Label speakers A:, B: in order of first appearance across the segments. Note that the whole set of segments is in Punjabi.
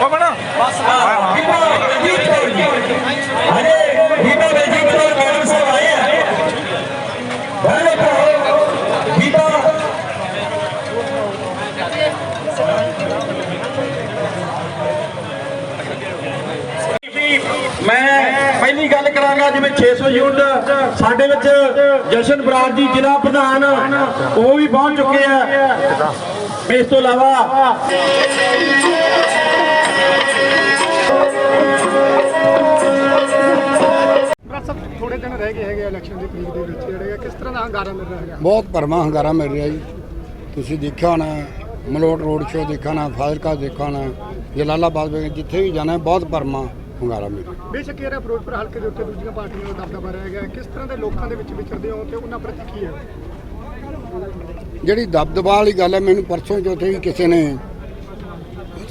A: ਉਹ ਬਣਾ।
B: ਅਰੇ ਬੀਬਾ ਬਲਜੀਤ ਕੌਰ ਮੈਡਮ ਸਾਹਿਬ ਆਏ ਆ ਬੜੇ ਕਹੋ ਬੀਬਾ
C: ਮੈਂ ਪਹਿਲੀ ਗੱਲ ਕਰਾਂਗਾ, ਜਿਵੇਂ 600 ਯੂਨਿਟ ਸਾਡੇ ਵਿੱਚ ਜਸ਼ਨ ਬਰਾੜ ਜੀ ਜ਼ਿਲ੍ਹਾ ਪ੍ਰਧਾਨ, ਉਹ ਵੀ ਪਹੁੰਚ ਚੁੱਕੇ ਆ। ਇਸ ਤੋਂ ਇਲਾਵਾ
D: ਥੋੜੇ ਦਿਨ ਰਹਿ ਗਏ ਹੈਗੇ ਇਲੈਕਸ਼ਨ ਦੀ ਤਰੀਕ ਦੇ ਵਿੱਚ ਜਿਹੜੇ ਆ, ਕਿਸ ਤਰ੍ਹਾਂ ਦਾ ਹੰਗਾਰਾ ਮਿਲ ਰਿਹਾ ਹੈਗਾ?
E: ਬਹੁਤ ਭਰਮਾ ਹੰਗਾਰਾ ਮਿਲ ਰਿਹਾ ਜੀ। ਤੁਸੀਂ ਦੇਖਿਆ ਹੋਣਾ ਮਲੋਟ ਰੋਡ ਸ਼ੋਅ ਦੇਖਿਆ ਹੋਣਾ ਫਾਜ਼ਿਲਕਾ ਦੇਖਿਆ ਹੋਣਾ ਜਲਾਲਾਬਾਦ ਵਿੱਚ ਜਿੱਥੇ ਵੀ ਜਾਣਾ ਬਹੁਤ ਭਰਮਾ ਹੰਗਾਰਾ ਮਿਲ ਰਿਹਾ।
D: ਬੇਸ਼ੱਕ ਇਹ ਰਿਹਾ ਫਿਰੋਜ਼ਪੁਰ ਹਲਕੇ ਦੇ ਉੱਤੇ ਦੂਜੀਆਂ ਪਾਰਟੀਆਂ ਦਾ ਦਬਦਬਾ ਰਿਹਾ ਹੈਗਾ ਕਿਸ ਤਰ੍ਹਾਂ ਦੇ ਲੋਕਾਂ ਦੇ ਵਿੱਚ ਵਿਚਰਦੇ ਹੋ ਤੇ ਉਹਨਾਂ ਪ੍ਰਤੀ ਕੀ ਹੈ?
E: ਜਿਹੜੀ ਦਬਦਬਾ ਵਾਲੀ ਗੱਲ ਹੈ ਮੈਨੂੰ ਪਰਸੋਂ ਚੌਥੇ ਵੀ ਕਿਸੇ ਨੇ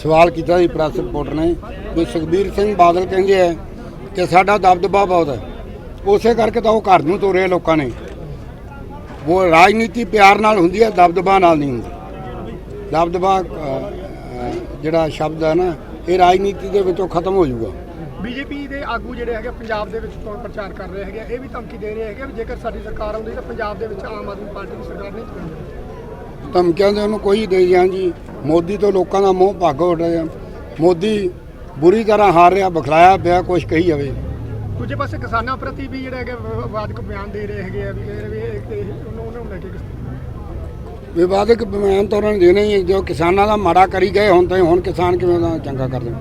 E: ਸਵਾਲ ਕੀਤਾ ਸੀ ਪ੍ਰੈਸ ਰਿਪੋਰਟਰ ਨੇ ਕਿ ਸੁਖਬੀਰ ਸਿੰਘ ਬਾਦਲ ਕਹਿੰਦੇ ਆ ਕਿ ਸਾਡਾ ਦਬਦਬਾ ਬਹੁਤ ਹੈ। ਉਸੇ ਕਰਕੇ ਤਾਂ ਉਹ ਘਰ ਨੂੰ ਤੋਰੇ ਲੋਕਾਂ ਨੇ। ਉਹ ਰਾਜਨੀਤੀ ਪਿਆਰ ਨਾਲ ਹੁੰਦੀ ਹੈ ਦਬਦਬਾ ਨਾਲ ਨਹੀਂ ਹੁੰਦੀ। ਦਬਦਬਾ ਜਿਹੜਾ ਸ਼ਬਦ ਹੈ ਨਾ ਇਹ ਰਾਜਨੀਤੀ ਦੇ ਵਿੱਚੋਂ ਖਤਮ ਹੋ ਜਾਊਗਾ।
D: ਬੀਜੇਪੀ ਦੇ ਆਗੂ ਜਿਹੜੇ ਹੈਗੇ ਪੰਜਾਬ ਦੇ ਵਿੱਚ ਚੋਣ ਪ੍ਰਚਾਰ ਕਰ ਰਹੇ ਹੈਗੇ ਇਹ ਵੀ ਧਮਕੀ ਦੇ ਰਹੇ ਹੈਗੇ ਜੇਕਰ ਸਾਡੀ ਸਰਕਾਰ ਆਉਂਦੀ ਤਾਂ ਪੰਜਾਬ ਦੇ ਵਿੱਚ ਆਮ ਆਦਮੀ ਪਾਰਟੀ ਦੀ ਸਰਕਾਰ ਨਹੀਂ ਚੁਣਨੀ
E: ਧਮਕੀਆਂ ਦੇ ਉਹਨੂੰ ਕੋਈ ਦੇ ਜਾਂ ਜੀ ਮੋਦੀ ਤੋਂ ਲੋਕਾਂ ਦਾ ਮੋਹ ਭੱਗ ਉੱਡ ਰਿਹਾ। ਮੋਦੀ ਬੁਰੀ ਤਰ੍ਹਾਂ ਹਾਰ ਰਿਹਾ ਬਖਲਾਇਆ ਪਿਆ ਕੁਛ ਕਹੀ ਜਾਵੇ।
D: ਦੂਜੇ ਪਾਸੇ ਕਿਸਾਨਾਂ ਪ੍ਰਤੀ ਵੀ ਜਿਹੜੇ ਹੈਗੇ ਵ- ਵਾਦਕ ਬਿਆਨ ਦੇ ਰਹੇ ਹੈਗੇ ਆ ਵੀ ਉਹਨੂੰ ਉਹਨੂੰ ਲੈ ਕੇ
E: ਵਿਵਾਦਕ ਬਿਆਨ ਤਾਂ ਉਹਨਾਂ ਨੇ ਦੇਣੇ ਹੀ। ਜੋ ਕਿਸਾਨਾਂ ਦਾ ਮਾੜਾ ਕਰੀ ਗਏ ਹੁਣ ਤਾਂ ਹੁਣ ਕਿਸਾਨ ਕਿਵੇਂ ਦਾ ਚੰਗਾ ਕਰ ਦੇਣ।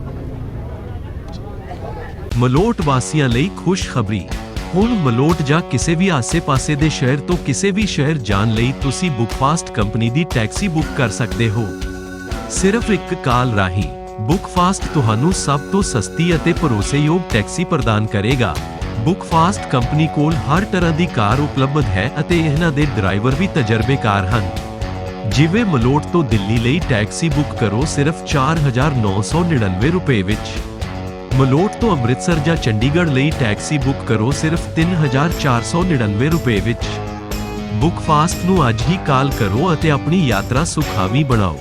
F: ਮਲੋਟ ਵਾਸੀਆਂ ਲਈ ਖੁਸ਼ਖਬਰੀ। ਹੁਣ ਮਲੋਟ ਜਾਂ ਕਿਸੇ ਵੀ ਆਸੇ-ਪਾਸੇ ਦੇ ਸ਼ਹਿਰ ਤੋਂ ਕਿਸੇ ਵੀ ਸ਼ਹਿਰ ਜਾਣ ਲਈ ਤੁਸੀਂ ਬੁੱਕਫਾਸਟ ਕੰਪਨੀ ਦੀ ਟੈਕਸੀ ਬੁੱਕ ਕਰ ਸਕਦੇ ਹੋ। ਸਿਰਫ ਇੱਕ ਕਾਲ ਰਾਹੀਂ ਬੁੱਕਫਾਸਟ ਤੁਹਾਨੂੰ ਸਭ ਤੋਂ ਸਸਤੀ ਅਤੇ ਭਰੋਸੇਯੋਗ ਟੈਕਸੀ ਪ੍ਰਦਾਨ ਕਰੇਗਾ। ਬੁੱਕਫਾਸਟ ਕੰਪਨੀ ਕੋਲ ਹਰ ਤਰ੍ਹਾਂ ਦੀ ਕਾਰ ਉਪਲਬਧ ਹੈ ਅਤੇ ਇਹਨਾਂ ਦੇ ਡਰਾਈਵਰ ਵੀ ਤਜਰਬੇਕਾਰ ਹਨ। ਜਿਵੇਂ ਮਲੋਟ ਤੋਂ ਦਿੱਲੀ ਲਈ ਟੈਕਸੀ ਬੁੱਕ ਕਰੋ ਸਿਰਫ 4999 ਰੁਪਏ ਵਿੱਚ। ਮਲੋਟ ਤੋਂ ਅੰਮ੍ਰਿਤਸਰ ਜਾਂ ਚੰਡੀਗੜ੍ਹ ਲਈ ਟੈਕਸੀ ਬੁੱਕ ਕਰੋ ਸਿਰਫ 3499 ਰੁਪਏ ਵਿੱਚ। ਬੁੱਕ ਫਾਸਟ ਨੂੰ ਅੱਜ ਹੀ ਕਾਲ ਕਰੋ ਅਤੇ ਆਪਣੀ ਯਾਤਰਾ ਸੁਖਾਵੀਂ ਬਣਾਓ।